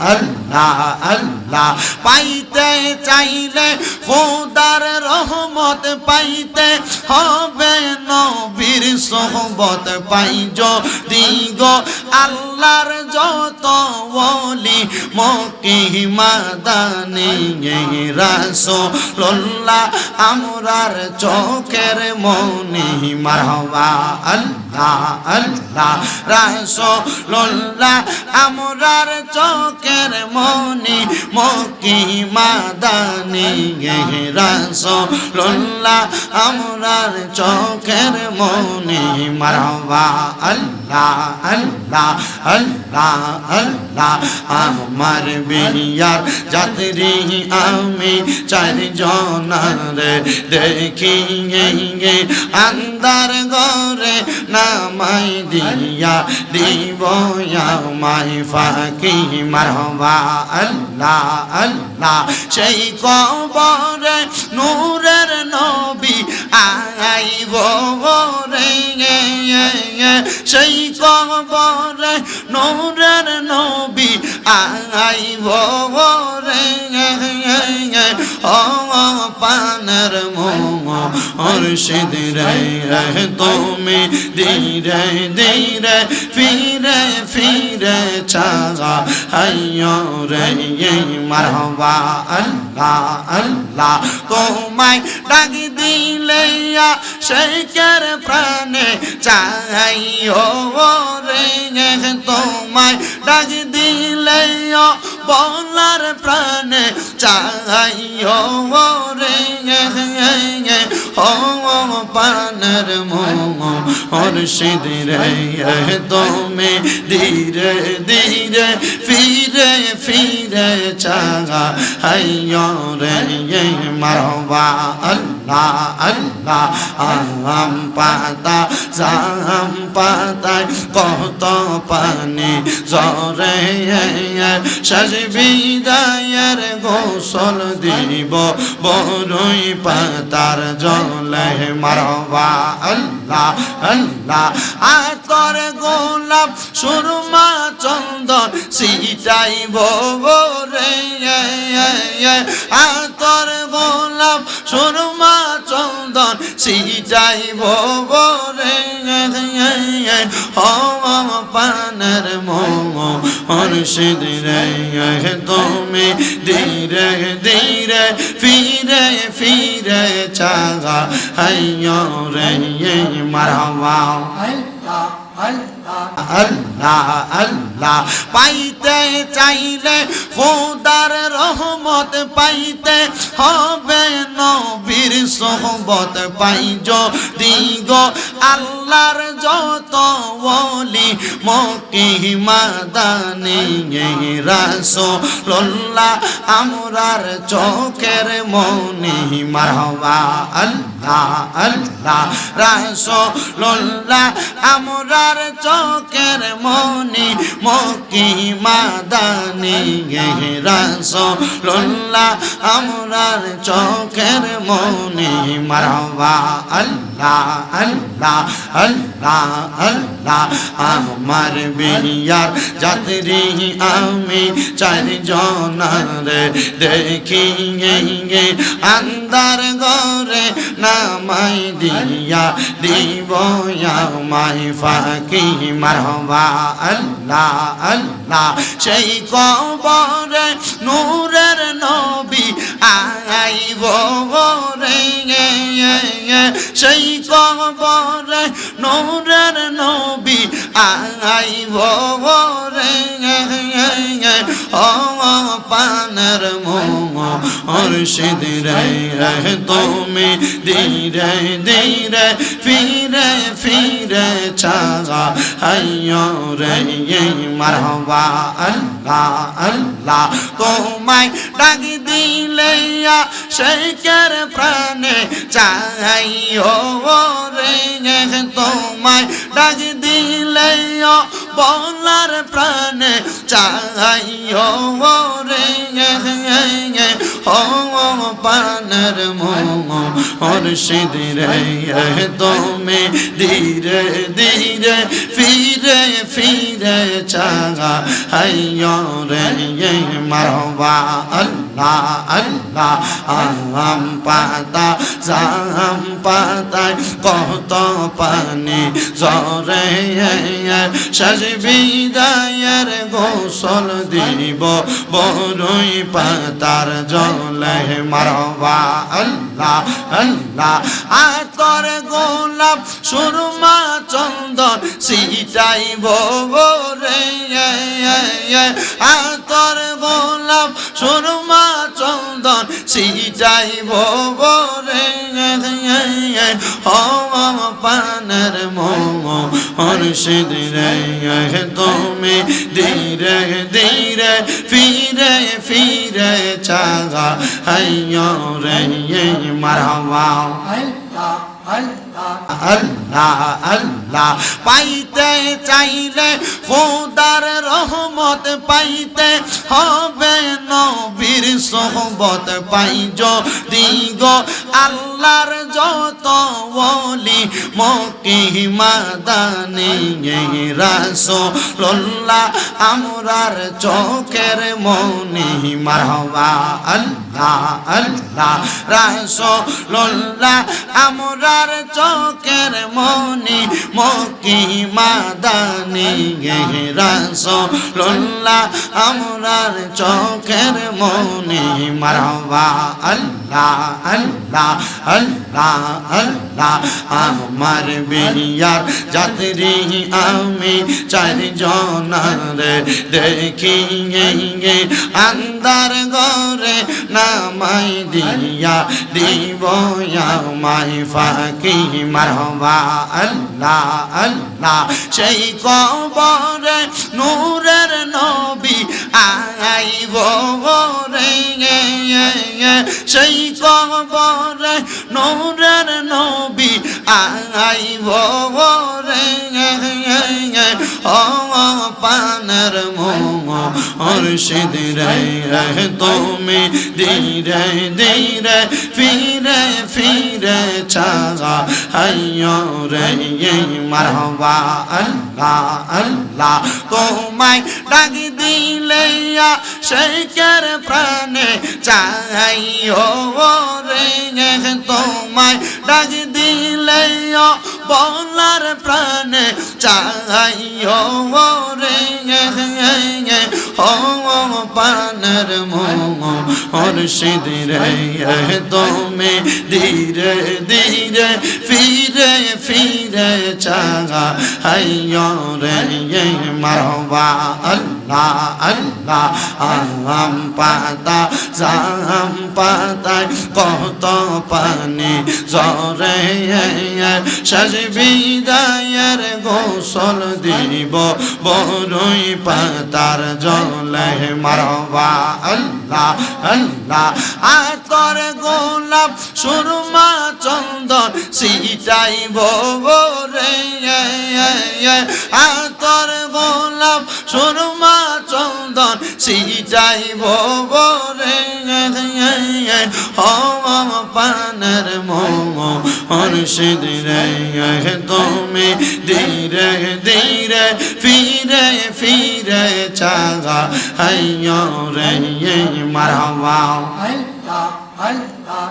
আল্লাহ আল্লাহ। পাইতে চাইলে খোদার রহমত পাইতে হবে, নবীর সোহবত পাই দিগ আল্লাহর যত বলি মকি মাদানি রাসোল্লাহ আমরার চোখের মনি, মারহবা, আল্লাহ আল্লাহ রাসোল্লাহ আমরার চোখের মনি মকি মাদানি রাসোল্লাহ আমরার চোখের মনি। মারহবা আল্লাহ আল্লাহ আল্লাহ আল্লাহ, আমার বিয়ার যাত্রী আমি চারজনার দেখি। আন্দার ঘরে নামাই দিয়া দিব আমায় ফাঁকি। মারহবা আল্লাহ আল্লাহ সেই কবরে নূরের নবী আইব রে সেই কবরে নূরের নবী আইব রে ও পানের মুর্শিদ রে তুমি ধীরে ধীরে ফিরে ফিরে চাগা হাইয় রে মারহবা আল্লাহ আল্লাহ। তোমায় ডাক দিলে শেখের প্রাণে চাইও রে তোমায় ডাক দিলে বলার প্রাণে চাইও রে ও পানের মুর্শিদ রে তুমি ধীরে ধীরে, ফিরে ফিরে চাগা হাইয় রে মারবা আল্লাহ আল্লাহ আম পাতা জাম পাতায় কত পানি জরে শেষ বিদায়ের গোসল দিব, বরই পাতার জলে মারবা আল্লাহ আল্লাহ, আতর গোলাপ সুরমা চন্দন সিটাইব রে আতর গোলাপ সুরমা চন্দন সিটাইব রে পানের মুর্শিদ রে তুমি ধীরে ধীরে ফিরে ফিরে চাগা, হাইয় রে মারহবা। আল্লাহ আল্লাহ পাইতে চাইলে খোদার রহমত পাইতে হবে। সোহবত পাই দিগ আল্লাহর যত বলি মকি মাদানি রাসোল্লাহ আমরার চোখের মনি মারহবা আল্লাহ আল্লাহ রাসোল্লাহ আমরার চোখের মনি মকি মাদানি রাসোল্লাহ আমরার চোখের মনি মারহবা আল্লাহ আল্লাহ আল্লাহ আল্লাহ আমার বিয়ার যাত্রী আমি চারজনার দেখি আন্দার ঘরে নামাই দিয়া দিব আমায় ফাঁকি মারহবা আল্লাহ আল্লাহ সেই কবরে নূরের নবী আইব রে সেই নবী আই ও পানের মুর্শিদ রে তুমি ধীরে ধীরে ফিরে ফিরে চাগা হাইয় রে মারহবা, আল্লাহ আল্লাহ, তোমায় ডাক দিলে শেখের প্রাণে চাইও রে তোমায় ডাক দিলে বলার প্রাণে চাইও রে ও পানের মোহ মুর্শিদ রে তুমি ধীরে ধীরে ফিরে ফিরে চাগা হাইয় রে মারবা আল্লাহ আল্লাহ আম পাতা জাম পাতায় কত পানি জরে সাজবিদায়ের গোসল দিব বড়ই পাতার জলে মারবা। আল্লাহ আল্লাহ, আতর গোলাপ, সুরমা চন্দন সিটাইব রে। আতর গোলাপ, সুরমা চন্দন সিটাইব রে ও পানের মোম মুর্শিদ রে। তুমি ধীরে ধীরে ফিরে ফিরে চাগা। হাইয় রে আল্লাহ আল্লাহ পাইতে চাইলে খোদার রহমত পাইতে হবে নবীর সোহবত পাই দিগ আল্লাহর যত বলি মকি মাদানি রাসোল্লাহ আমরার চোখের মনি মারহবা। আল্লাহ আল্লাহ রাসোল্লাহ আমরার চোখের মনি মকি মাদানি রাসোল্লাহ আমরার চোখের মনে মারবা, আল্লাহ আল্লাহ আল্লাহ আল্লাহ, আমার বিয়ার যাত্রী আমি চারজনার দেখি আন্দার ঘরে নামাই দিয়া দিব মাই ফাঁকি মারহবা আল্লাহ আল্লাহ। সেই কবরে নূরের নবী আইব রে সেই কবরে নূরের নবী আইব রে ও পানের মুর্শিদ রে তুমি ধীরে ধীরে ফিরে ফিরে চাগা হাইয় রে মারহবা আল্লাহ আল্লাহ তোমায় ডাক দিলে শেখের প্রাণে চাইও রে তোমায় ডাক দিলে বলার প্রাণে চাইও রে ও পানের মুর্শিদ রে তুমি ধীরে ধীরে ফিরে ফিরে চাগা হাইয় রে মারবা আল্লাহ আল্লাহ আম পাতা জাম পাতায় কত পানি জরে সাজবিদায়ের গোসল দিব বড়ই পাতার জলে। মারবা আল্লাহ আল্লাহ, আতর গোলাপ, সুরমা চন্দন সিটাইব রে আতর গোলাপ, সুরমা চন্দন সিটাইব রে। ও পানের মোম মুর্শিদ রে। তুমি ধীরে ধীরে ফিরে ফিরে চাগা হাইয় রে। Allah.